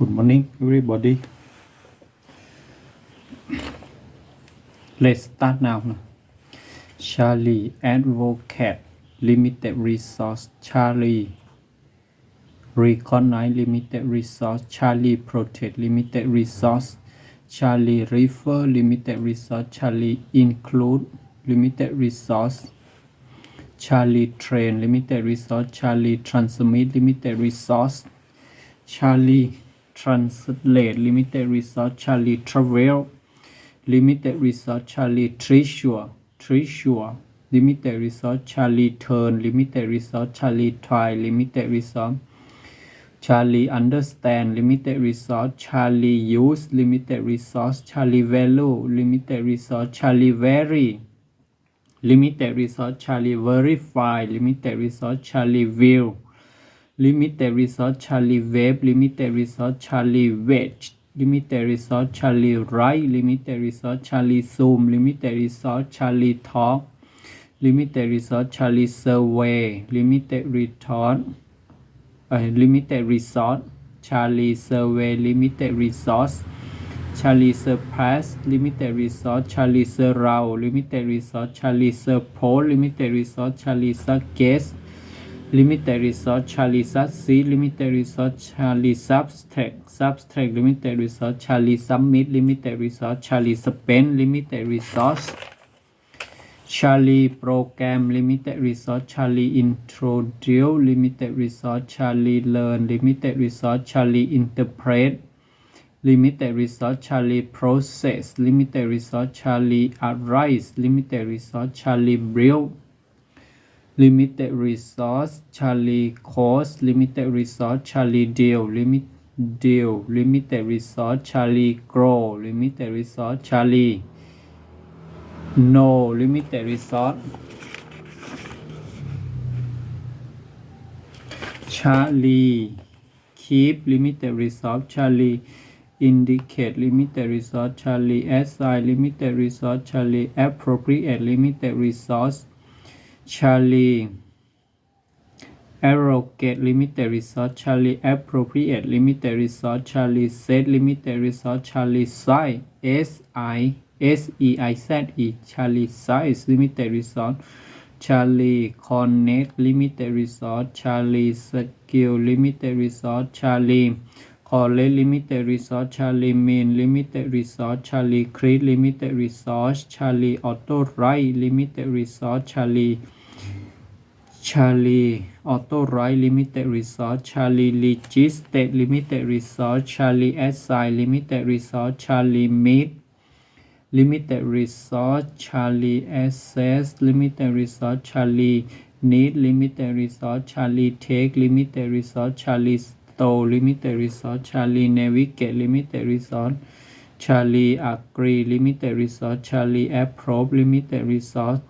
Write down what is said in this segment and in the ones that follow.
Good morning, everybody. Let's start now. Charlie Advocate Limited Resource Charlie Recognize Limited Resource Charlie Protect Limited Resource Charlie Refer Limited Resource Charlie Include Limited Resource Charlie Train Limited Resource Charlie Transmit Limited Resource Charlie Translate Limited Resource Charlie Travel Limited Resource Charlie Treasure Treasure Limited Resource Charlie Turn Limited Resource Charlie Try Limited Resource Charlie Understand Limited Resource Charlie Use Limited Resource Charlie Value Limited Resource Charlie Vary Limited Resource Charlie Verify Limited Resource Charlie View Limited Resource Charlie Web Limited Resource Charlie Wedge Limited Resource Charlie Write Limited Resource Charlie Zoom Limited Resource Charlie Talk Limited Resource Charlie Survey Limited Resource uh, Limited Resource Charlie Survey Limited Resource Charlie Surpass Limited Resource Charlie Surround Limited Resource Charlie Support Limited Resource Charlie Suggest Limited Resource Charlie Succeed Limited Resource Charlie Subtract Subtract Limited Resource Charlie Submit Limited Resource Charlie Spend Limited Resource Charlie Program Limited Resource Charlie Introduce Limited Resource Charlie Learn Limited Resource Charlie Interpret Limited Resource Charlie Process Limited Resource Charlie Arise Limited Resource Charlie Build Limited Resource Charlie Cost Limited Resource Charlie Deal Limit Deal Limited Resource Charlie Grow Limited Resource Charlie No Limited Resource Charlie Keep Limited Resource Charlie Indicate Limited Resource Charlie Assign Limited Resource Charlie Appropriate Limited Resource Charlie Arrogate Limited Resource Charlie Appropriate Limited Resource Charlie Set Limited Resource Charlie Size S I S E I Z E Charlie Size Limited Resource Charlie Connect Limited Resource Charlie Skill Limited Resource Charlie Collect Limited Resource Charlie Main Limited Resource Charlie Create Limited Resource Charlie Auto Write Limited Resource Charlie Charlie Auto Write Limited Resource Charlie Register Limited Resource Charlie Assign Limited Resource Charlie Meet Limited Resource Charlie Access Limited Resource Charlie Need Limited Resource Charlie Take Limited Resource Charlie Store Limited Resource Charlie Navigate Limited Resource Charlie Agree Limited Resource Charlie Approve Limited Resource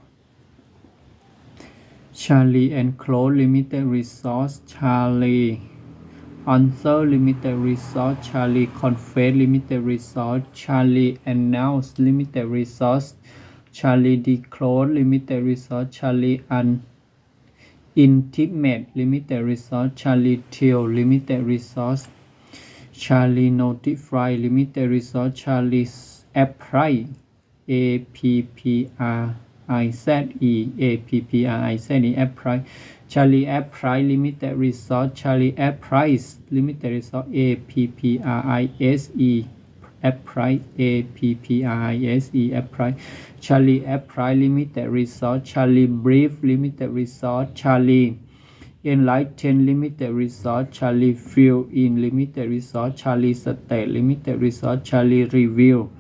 Charlie Enclose Limited Resource Charlie Answer Limited Resource Charlie Confess Limited Resource Charlie Announce Limited Resource Charlie Disclose Limited Resource Charlie Un Intimate Limited Resource Charlie Tell Limited Resource Charlie Notify Limited Resource Charlie Apply A P P R I Z E A P P R I Z E Apply Charlie Apply Limited Resource Charlie Apply Limited Resource A P P R I S E Apply A P P R I S E Apply. Charlie Apply Limited Resource Charlie Brief Limited Resource Charlie Enlighten Limited Resource Charlie Fill in Limited Resource Charlie State Limited Resource Charlie Review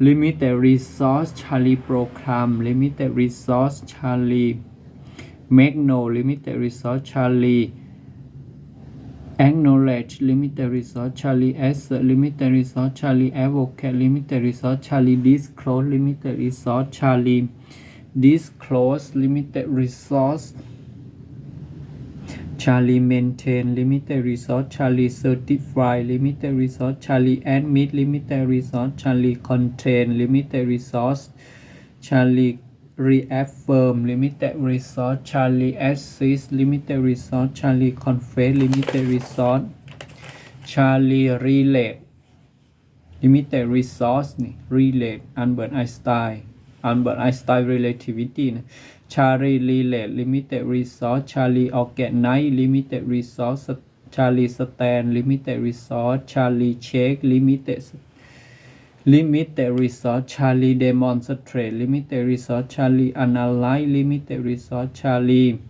Limited Resource. Charlie Program Limited Resource. Charlie Magno Limited Resource. Charlie Acknowledge Limited Resource Charlie Asset Limited Resource Charlie Advocate Limited Resource Charlie Disclose Limited Resource Charlie Disclose Limited Resource Charlie Maintain Limited Resource Charlie Certify Limited Resource Charlie Admit Limited Resource Charlie Contain Limited Resource Charlie Reaffirm Limited Resource Charlie Assist Limited Resource Charlie Confess Limited Resource Charlie Relate Limited Resource นี่ Relate Albert Einstein Albert Einstein Relativity นะ Charlie Relate Limited Resource Charlie Organize Limited Resource Charlie Stand Limited Resource Charlie Check Limited Limited Resource Charlie Demonstrate Limited Resource Charlie Analyze Limited Resource Charlie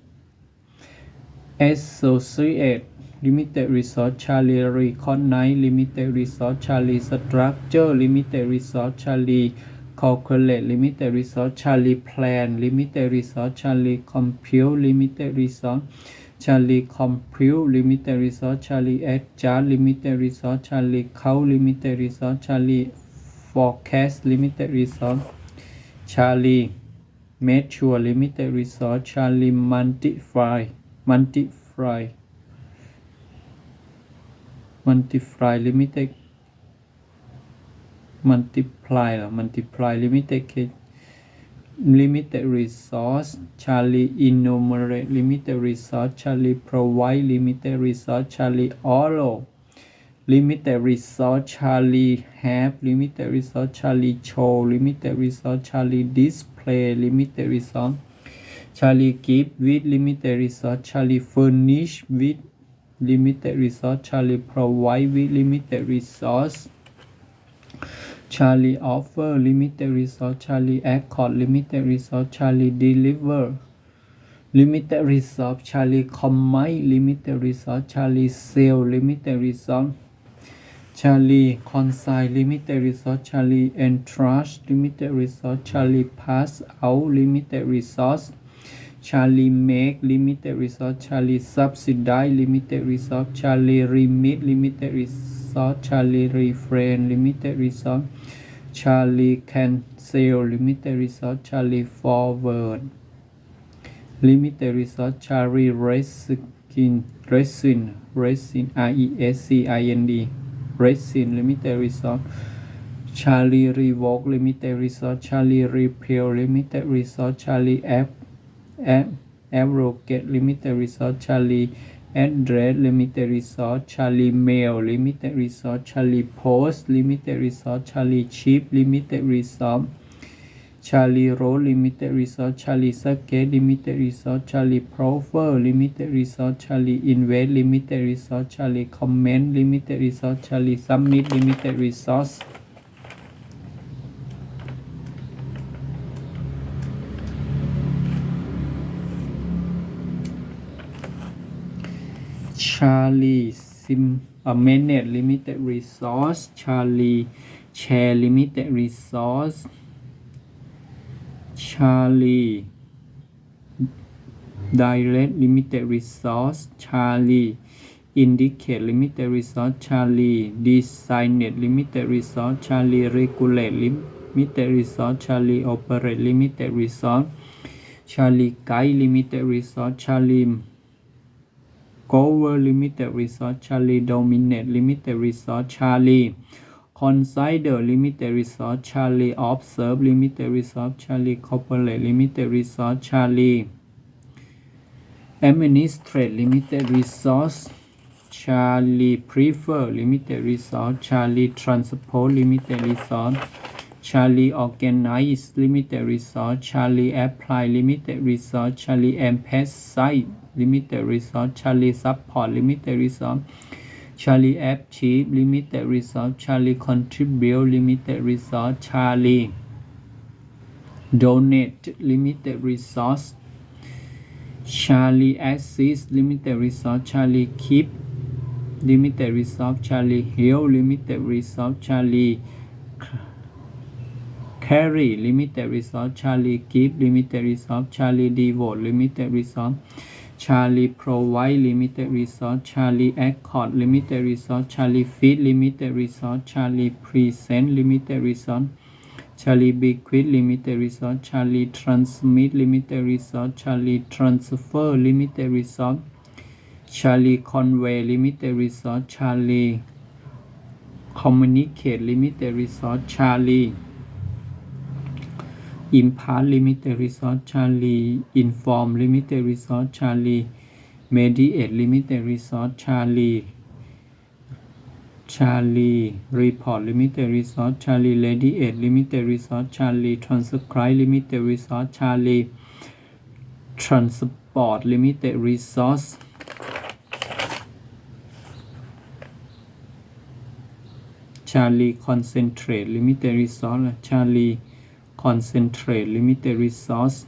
Associate Limited Resource Charlie Recognize Limited Resource Charlie Structure Limited Resource Charlie Calculate Limited Resource Charlie Plan Limited Resource Charlie Compute Limited Resource Charlie Compute Limited Resource Charlie Adjust Limited Resource Charlie Count Limited Resource Charlie Forecast Limited Resource Charlie Mature Limited Resource Charlie Multiply Multiply Multiply Limited Multiply หรอ Multiply Limited Limited Resource Charlie Enumerate Limited Resource Charlie Provide Limited Resource Charlie Allow Limited Resource Charlie Have Limited Resource Charlie Show Limited Resource Charlie Display Limited Resource Charlie Give with Limited Resource Charlie Furnish with Limited Resource Charlie Provide with Limited Resource Charlie Offer Limited Resource Charlie Accord Limited Resource Charlie Deliver Limited Resource Charlie Combine Limited Resource Charlie Sale Limited Resource Charlie Consign Limited Resource Charlie Entrust Limited Resource Charlie Pass Out Limited Resource Charlie Make Limited Resource Charlie Subsidize Limited Resource Charlie Remit Limited Resource Charlie Refrain Limited Resource Charlie Cancel Limited Resource Charlie Forward Limited Resource Charlie Resin Resin Resin R E S C I N D Resin Limited Resource Charlie Revoke Limited Resource Charlie Repair Limited Resource Charlie App App Abrogate Limited Resource Charlie Address Limited Resource Charlie Mail Limited Resource Charlie Post Limited Resource Charlie Chip Limited Resource Charlie Road Limited Resource Charlie Circuit Limited Resource Charlie Profile Limited Resource Charlie Invest Limited Resource Charlie Comment Limited Resource Charlie Submit Limited Resource. Charlie Sim a Manage Limited Resource Charlie Share Limited Resource Charlie Direct Limited Resource Charlie Indicate Limited Resource Charlie Designated Limited Resource Charlie Regulate Limited Resource Charlie Operate Limited Resource Charlie Guide Limited Resource Charlie Cover Limited Resource Charlie Dominate Limited Resource Charlie Consider Limited Resource Charlie Observe Limited Resource Charlie Corporate Limited Resource Charlie Administrate Limited Resource Charlie Prefer Limited Resource Charlie Transport Limited Resource Charlie Organize Limited Resource Charlie Apply Limited Resource Charlie Emphasize Limited Resource Charlie Support Limited Resource Charlie Achieve Limited Resource Charlie Contribute Limited Resource Charlie Donate Limited Resource Charlie Assist Limited Resource Charlie Keep Limited Resource Charlie Heal Limited Resource Charlie Carry Limited Resource Charlie Give Limited Resource Charlie Devote Limited Resource Charlie Provide Limited Resource Charlie Accord Limited Resource Charlie Feed Limited Resource Charlie Present Limited Resource Charlie Bequeath Limited Resource Charlie Transmit Limited Resource Charlie Transfer Limited Resource Charlie Convey Limited Resource Charlie Communicate Limited Resource Charlie Impart Limited Resort Charlie Inform Limited Resort Charlie Mediate Limited Resort Charlie Charlie Report Limited Resort Charlie Lady 8 Limited Resort Charlie Transcribe Limited Resort Charlie Transport Limited Resource ชาลีคอนเซนเทรตลิมิเต็ดรีซอสชาลี Charlie concentrate limited resource